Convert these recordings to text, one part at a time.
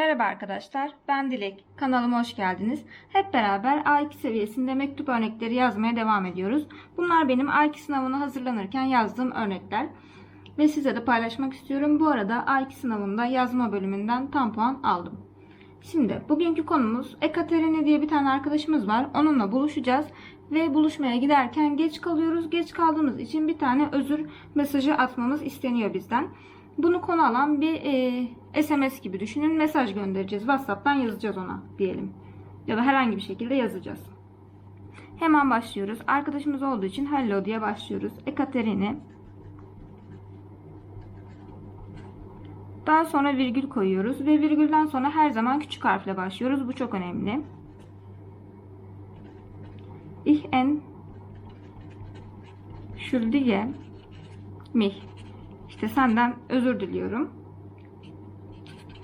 Merhaba arkadaşlar, ben Dilek. Kanalıma hoş geldiniz. Hep beraber A2 seviyesinde mektup örnekleri yazmaya devam ediyoruz. Bunlar benim A2 sınavına hazırlanırken yazdığım örnekler. Ve size de paylaşmak istiyorum. Bu arada A2 sınavında yazma bölümünden tam puan aldım. Şimdi bugünkü konumuz Ekaterina diye bir tane arkadaşımız var. Onunla buluşacağız. Ve buluşmaya giderken geç kalıyoruz. Geç kaldığımız için bir tane özür mesajı atmamız isteniyor bizden. Bunu konu alan bir e, SMS gibi düşünün. Mesaj göndereceğiz. WhatsApp'tan yazacağız ona diyelim. Ya da herhangi bir şekilde yazacağız. Hemen başlıyoruz. Arkadaşımız olduğu için hello diye başlıyoruz. Ekaterini. Daha sonra virgül koyuyoruz ve virgülden sonra her zaman küçük harfle başlıyoruz. Bu çok önemli. Ich entschuldige mich. İşte senden özür diliyorum.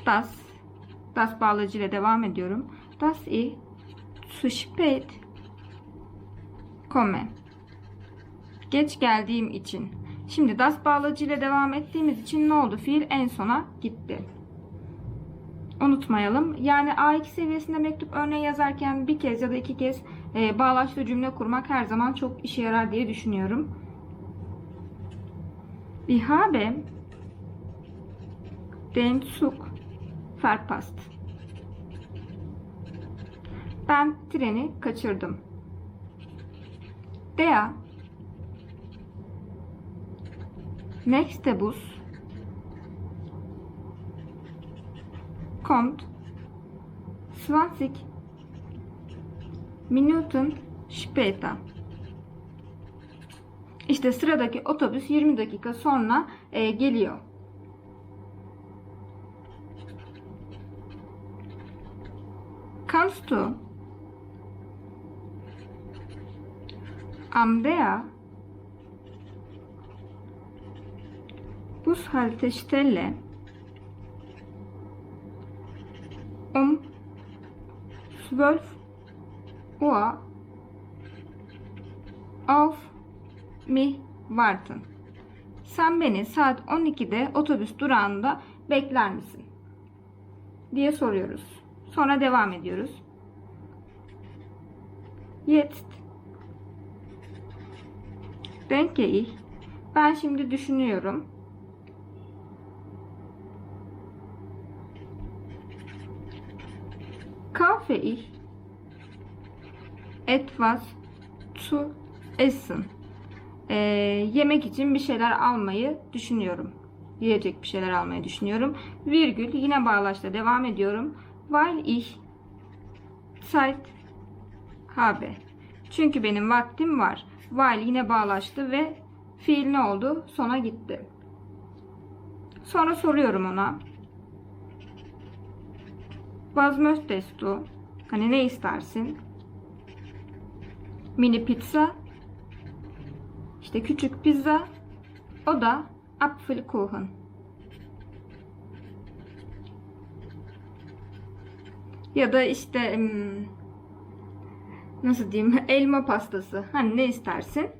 Das das bağlacı ile devam ediyorum. Das ich zu spät komme. Geç geldiğim için. Şimdi das bağlacı ile devam ettiğimiz için ne oldu? Fiil en sona gitti. Unutmayalım. Yani A2 seviyesinde mektup örneği yazarken bir kez ya da iki kez e, bağlaçlı cümle kurmak her zaman çok işe yarar diye düşünüyorum. Ich habe den Zug verpasst. Ben treni kaçırdım. Der nächste Bus kommt 20 Minuten später. İşte sıradaki otobüs 20 dakika sonra e, geliyor. Kannst du am der Bushaltestelle. Um 12 Uhr auf mi vartın. Sen beni saat 12'de otobüs durağında bekler misin? diye soruyoruz. Sonra devam ediyoruz. Jetzt denke ich ben şimdi düşünüyorum. Kaufe ich etwas zu essen e, yemek için bir şeyler almayı düşünüyorum. Yiyecek bir şeyler almayı düşünüyorum. Virgül yine bağlaçla devam ediyorum. Weil ich Zeit habe. Çünkü benim vaktim var. Weil yine bağlaçtı ve fiil ne oldu? Sona gitti. Sonra soruyorum ona. Was möchtest du? Hani ne istersin? Mini pizza işte küçük pizza. O da Apfelkuchen. Ya da işte nasıl diyeyim elma pastası. Hani ne istersin?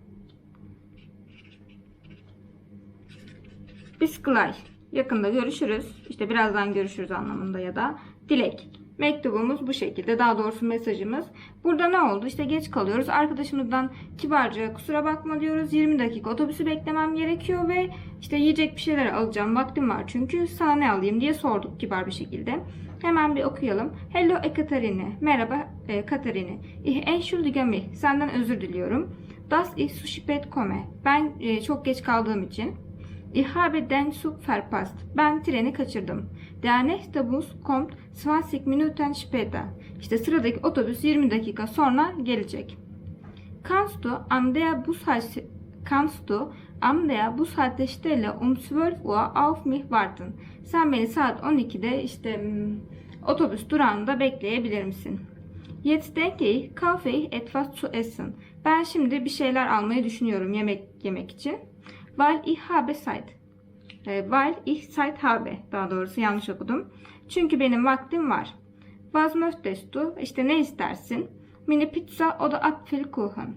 Bis gleich. Yakında görüşürüz. İşte birazdan görüşürüz anlamında ya da dilek. Mektubumuz bu şekilde. Daha doğrusu mesajımız. Burada ne oldu? İşte geç kalıyoruz. Arkadaşımızdan kibarca kusura bakma diyoruz. 20 dakika otobüsü beklemem gerekiyor ve işte yiyecek bir şeyler alacağım. Vaktim var çünkü sana ne alayım diye sorduk kibar bir şekilde. Hemen bir okuyalım. Hello Ekaterine. Merhaba e, Katerine. Ich entschuldige mich. Senden özür diliyorum. Das ist zu spät komme. Ben e, çok geç kaldığım için. Ich habe den Zug verpasst. Ben treni kaçırdım. Der nächste Bus kommt 20 Minuten später. İşte sıradaki otobüs 20 dakika sonra gelecek. Kannst du an der Bushalte Kannst du an der Bushaltestelle um 12 Uhr auf mich warten? Sen beni saat 12'de işte hmm, otobüs durağında bekleyebilir misin? Jetzt denke ich, kaufe ich etwas zu essen. Ben şimdi bir şeyler almayı düşünüyorum yemek yemek için. Weil ich habe Zeit. E, weil ich Zeit habe. Daha doğrusu yanlış okudum. Çünkü benim vaktim var. Was möchtest du? İşte ne istersin? Mini pizza o da Apfelkuchen.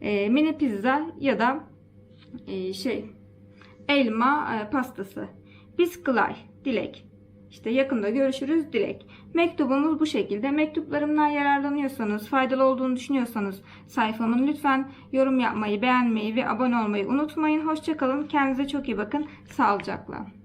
E, mini pizza ya da e, şey elma e, pastası. Bis gleich. Dilek. İşte yakında görüşürüz Dilek. Mektubumuz bu şekilde. Mektuplarımdan yararlanıyorsanız, faydalı olduğunu düşünüyorsanız sayfamın lütfen yorum yapmayı, beğenmeyi ve abone olmayı unutmayın. Hoşçakalın. Kendinize çok iyi bakın. Sağlıcakla.